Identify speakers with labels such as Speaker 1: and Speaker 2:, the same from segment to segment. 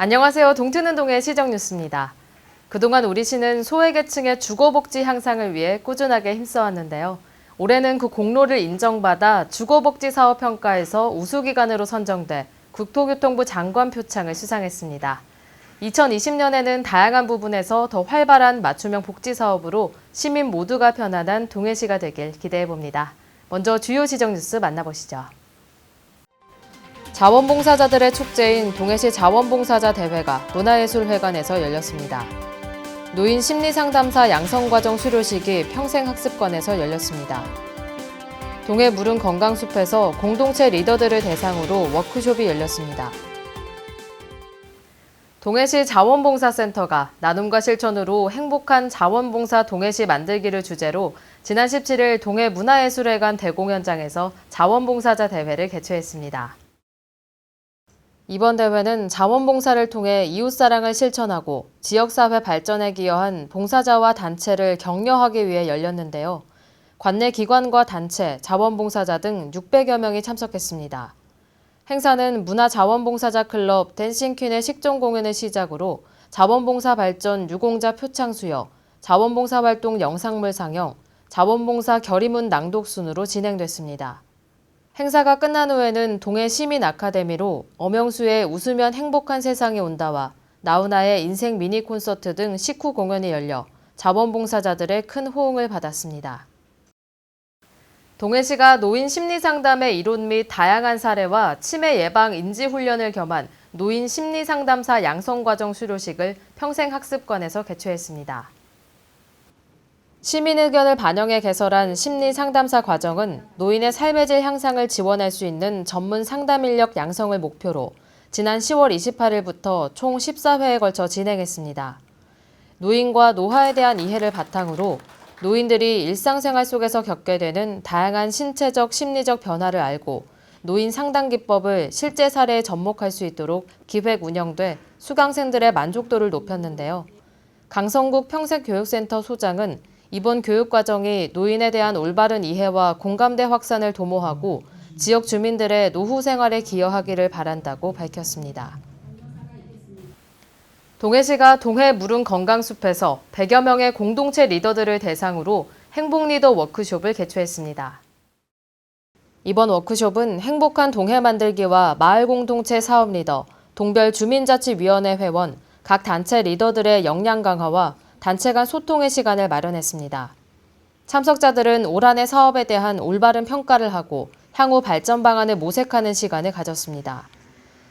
Speaker 1: 안녕하세요. 동트는 동의 시정 뉴스입니다. 그동안 우리 시는 소외계층의 주거복지 향상을 위해 꾸준하게 힘써왔는데요. 올해는 그 공로를 인정받아 주거복지 사업 평가에서 우수기관으로 선정돼 국토교통부 장관 표창을 수상했습니다. 2020년에는 다양한 부분에서 더 활발한 맞춤형 복지 사업으로 시민 모두가 편안한 동해시가 되길 기대해 봅니다. 먼저 주요 시정 뉴스 만나보시죠. 자원봉사자들의 축제인 동해시 자원봉사자 대회가 문화예술회관에서 열렸습니다. 노인 심리상담사 양성과정 수료식이 평생학습관에서 열렸습니다. 동해 물은 건강숲에서 공동체 리더들을 대상으로 워크숍이 열렸습니다. 동해시 자원봉사센터가 나눔과 실천으로 행복한 자원봉사 동해시 만들기를 주제로 지난 17일 동해 문화예술회관 대공연장에서 자원봉사자 대회를 개최했습니다. 이번 대회는 자원봉사를 통해 이웃사랑을 실천하고 지역사회 발전에 기여한 봉사자와 단체를 격려하기 위해 열렸는데요. 관내 기관과 단체, 자원봉사자 등 600여 명이 참석했습니다. 행사는 문화자원봉사자 클럽 댄싱퀸의 식종 공연을 시작으로 자원봉사 발전 유공자 표창 수여, 자원봉사 활동 영상물 상영, 자원봉사 결의문 낭독 순으로 진행됐습니다. 행사가 끝난 후에는 동해 시민 아카데미로 엄영수의 웃으면 행복한 세상이 온다와 나훈아의 인생 미니 콘서트 등 식후 공연이 열려 자원봉사자들의 큰 호응을 받았습니다. 동해시가 노인 심리 상담의 이론 및 다양한 사례와 치매 예방 인지 훈련을 겸한 노인 심리 상담사 양성 과정 수료식을 평생학습관에서 개최했습니다. 시민 의견을 반영해 개설한 심리 상담사 과정은 노인의 삶의 질 향상을 지원할 수 있는 전문 상담 인력 양성을 목표로 지난 10월 28일부터 총 14회에 걸쳐 진행했습니다. 노인과 노화에 대한 이해를 바탕으로 노인들이 일상생활 속에서 겪게 되는 다양한 신체적, 심리적 변화를 알고 노인 상담 기법을 실제 사례에 접목할 수 있도록 기획 운영돼 수강생들의 만족도를 높였는데요. 강성국 평생교육센터 소장은 이번 교육 과정이 노인에 대한 올바른 이해와 공감대 확산을 도모하고 지역 주민들의 노후 생활에 기여하기를 바란다고 밝혔습니다. 동해시가 동해 물은 건강숲에서 100여 명의 공동체 리더들을 대상으로 행복 리더 워크숍을 개최했습니다. 이번 워크숍은 행복한 동해 만들기와 마을 공동체 사업 리더, 동별 주민자치위원회 회원, 각 단체 리더들의 역량 강화와 단체 간 소통의 시간을 마련했습니다. 참석자들은 올 한해 사업에 대한 올바른 평가를 하고 향후 발전 방안을 모색하는 시간을 가졌습니다.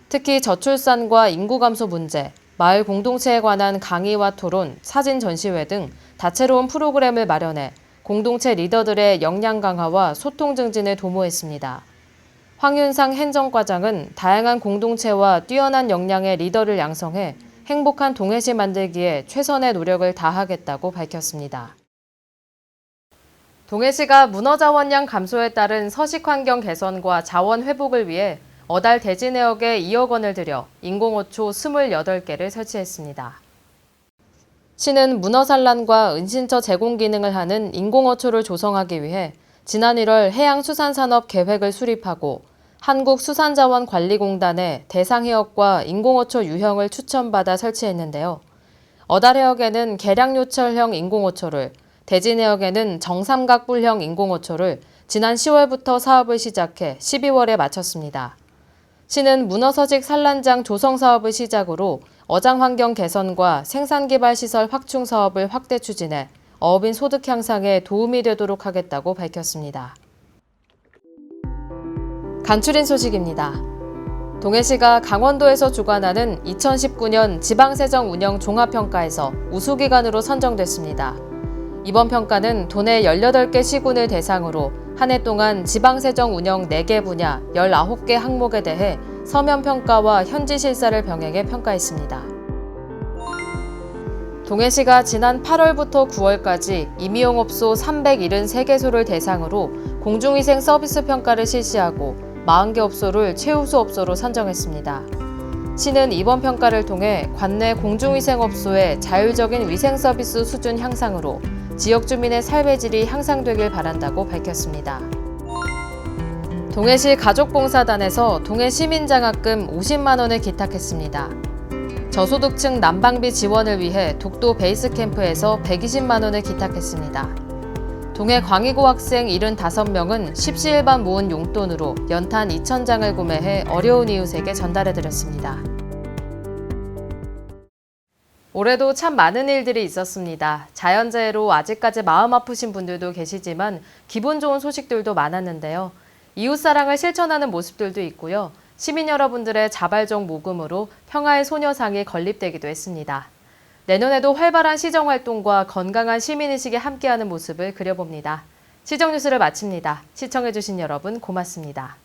Speaker 1: 특히 저출산과 인구 감소 문제, 마을 공동체에 관한 강의와 토론, 사진 전시회 등 다채로운 프로그램을 마련해 공동체 리더들의 역량 강화와 소통 증진을 도모했습니다. 황윤상 행정과장은 다양한 공동체와 뛰어난 역량의 리더를 양성해 행복한 동해시 만들기에 최선의 노력을 다하겠다고 밝혔습니다. 동해시가 문어자원량 감소에 따른 서식환경 개선과 자원 회복을 위해 어달 대진해역에 2억 원을 들여 인공어초 28개를 설치했습니다. 시는 문어 산란과 은신처 제공 기능을 하는 인공어초를 조성하기 위해 지난 1월 해양수산산업 계획을 수립하고 한국수산자원관리공단의 대상해역과 인공어초 유형을 추천받아 설치했는데요. 어달해역에는 계량요철형 인공어초를, 대진해역에는 정삼각뿔형 인공어초를 지난 10월부터 사업을 시작해 12월에 마쳤습니다. 시는 문어서식 산란장 조성 사업을 시작으로 어장 환경 개선과 생산개발 시설 확충 사업을 확대 추진해 어업인 소득 향상에 도움이 되도록 하겠다고 밝혔습니다. 간추린 소식입니다. 동해시가 강원도에서 주관하는 2019년 지방세정 운영 종합평가에서 우수기관으로 선정됐습니다. 이번 평가는 도내 18개 시군을 대상으로 한 해 동안 지방세정 운영 4개 분야 19개 항목에 대해 서면평가와 현지 실사를 병행해 평가했습니다. 동해시가 지난 8월부터 9월까지 임의용업소 373개소를 대상으로 공중위생 서비스 평가를 실시하고 40개 업소를 최우수 업소로 선정했습니다. 시는 이번 평가를 통해 관내 공중위생업소의 자율적인 위생 서비스 수준 향상으로 지역 주민의 삶의 질이 향상되길 바란다고 밝혔습니다. 동해시 가족봉사단에서 동해 시민장학금 50만 원을 기탁했습니다. 저소득층 난방비 지원을 위해 독도 베이스 캠프에서 120만 원을 기탁했습니다. 동해 광희고 학생 75명은 십시일반 모은 용돈으로 연탄 2,000장을 구매해 어려운 이웃에게 전달해드렸습니다. 올해도 참 많은 일들이 있었습니다. 자연재해로 아직까지 마음 아프신 분들도 계시지만 기분 좋은 소식들도 많았는데요. 이웃사랑을 실천하는 모습들도 있고요. 시민 여러분들의 자발적 모금으로 평화의 소녀상이 건립되기도 했습니다. 내년에도 활발한 시정 활동과 건강한 시민의식이 함께하는 모습을 그려봅니다. 시정 뉴스를 마칩니다. 시청해주신 여러분 고맙습니다.